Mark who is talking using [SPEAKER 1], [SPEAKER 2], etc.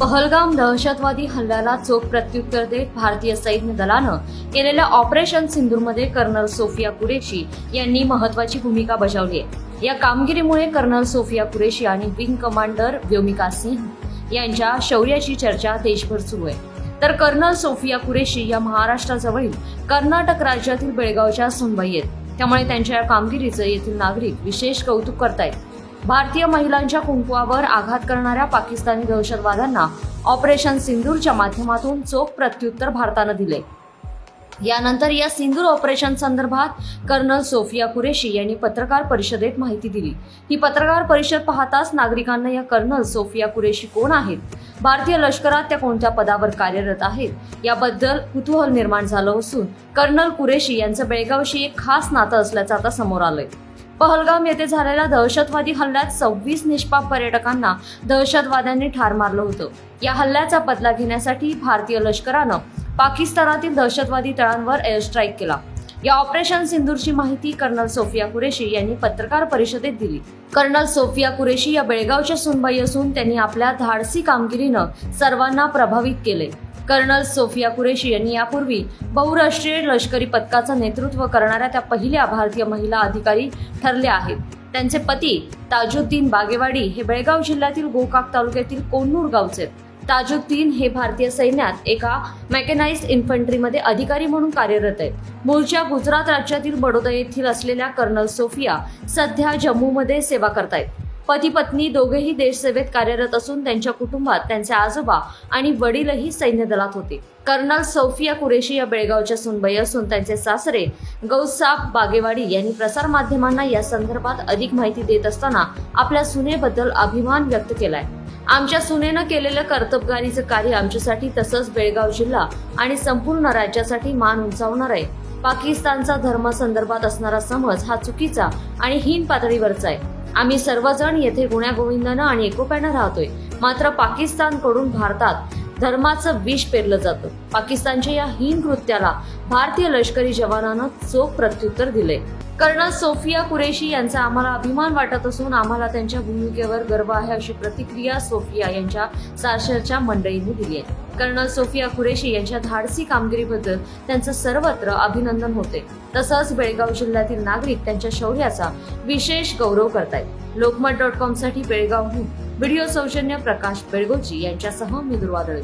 [SPEAKER 1] पहलगाम दहशतवादी हल्ल्याला चोख प्रत्युत्तर देत भारतीय सैन्य दलानं केलेल्या ऑपरेशन सिंधूरमध्ये कर्नल सोफिया कुरेशी यांनी महत्वाची भूमिका बजावली आहे. या कामगिरीमुळे कर्नल सोफिया कुरेशी आणि विंग कमांडर व्योमिका सिंह यांच्या शौर्याची चर्चा देशभर सुरू आहे. तर कर्नल सोफिया कुरेशी या महाराष्ट्राजवळील कर्नाटक राज्यातील बेळगावच्या सुनबाई आहेत. त्यामुळे त्यांच्या या कामगिरीचं येथील नागरिक विशेष कौतुक करतायत. भारतीय महिलांच्या कुंकुवावर आघात करणाऱ्या पाकिस्तानी दहशतवाद्यांना ऑपरेशन सिंदूरच्या माध्यमातून चोख प्रत्युत्तर भारतानं दिले. यानंतर या सिंदूर ऑपरेशन संदर्भात कर्नल सोफिया कुरेशी यांनी पत्रकार परिषदेत माहिती दिली. ही पत्रकार परिषद पाहताच नागरिकांना या कर्नल सोफिया कुरेशी कोण आहेत? भारतीय लष्करात त्या कोणत्या पदावर कार्यरत आहेत? याबद्दल कुतूहल निर्माण झालं असून कर्नल कुरेशी यांचं बेळगावशी एक खास नातं असल्याचं आता समोर आलंय. पहलगाम येथे झालेल्या दहशतवादी हल्ल्यात सव्वीस निष्पाप पर्यटकांना दहशतवाद्यांनी ठार मारलं होतं. या हल्ल्याचा बदला घेण्यासाठी भारतीय लष्करानं पाकिस्तानातील दहशतवादी तळांवर एअर स्ट्राईक केला. या ऑपरेशन सिंदूरची माहिती कर्नल सोफिया कुरेशी यांनी पत्रकार परिषदेत दिली. कर्नल सोफिया कुरेशी या बेळगावच्या सुनबाई असून त्यांनी आपल्या धाडसी कामगिरीनं सर्वांना प्रभावित केले कर्नल सोफिया कुरेशी यांनी यापूर्वी बहुराष्ट्रीय लष्करी पथकाचं नेतृत्व करणाऱ्या त्या पहिल्या भारतीय महिला अधिकारी ठरल्या आहेत. त्यांचे पती ताजुद्दीन बागेवाडी हे बेळगाव जिल्ह्यातील गोकाक तालुक्यातील कोन्नूर गावचे आहेत. ताजुद्दीन हे भारतीय सैन्यात एका मेकॅनाइज्ड इन्फंट्रीमध्ये अधिकारी म्हणून कार्यरत आहेत. मूळच्या गुजरात राज्यातील बडोदा येथील असलेल्या कर्नल सोफिया सध्या जम्मूमध्ये सेवा करतायत. पती पत्नी दोघेही देशसेवेत कार्यरत असून त्यांच्या कुटुंबात त्यांचे आजोबा आणि वडीलही सैन्य दलात होते. कर्नल सोफिया कुरेशी या बेळगावच्या सुनबाई असून त्यांचे सासरे गौसाब बागेवाडी यांनी प्रसारमाध्यमांना या संदर्भात अधिक माहिती देत असताना आपल्या सुनेबद्दल अभिमान व्यक्त केलाय. आमच्या सुनेनं केलेलं कर्तबगारीचं कार्य आमच्यासाठी तसंच बेळगाव जिल्हा आणि संपूर्ण राज्यासाठी मान उंचावणार आहे. पाकिस्तानचा धर्म संदर्भात असणारा समज हा चुकीचा आणि हीन पातळीवरचा आहे. आम्ही सर्वजण येथे गुण्यागोविंदानं आणि एकोप्यानं राहतोय. मात्र पाकिस्तानकडून भारतात धर्माचं विष पेरलं जातं. पाकिस्तानच्या या हीन कृत्याला भारतीय लष्करी जवानानं चोख प्रत्युत्तर दिले कर्नल सोफिया कुरेशी यांचा आम्हाला अभिमान वाटत असून आम्हाला त्यांच्या भूमिकेवर गर्व आहे अशी प्रतिक्रिया सोफिया यांच्या सारशरच्या मंडळींनी दिली आहे. कर्नल सोफिया कुरेशी यांच्या धाडसी कामगिरीबद्दल त्यांचं सर्वत्र अभिनंदन होते. तसंच बेळगाव जिल्ह्यातील नागरिक त्यांच्या शौर्याचा विशेष गौरव करतायत. लोकमत डॉट कॉमसाठी बेळगावहून व्हिडिओ सौजन्य प्रकाश बेळगोची यांच्यासह मी दुर्वादळ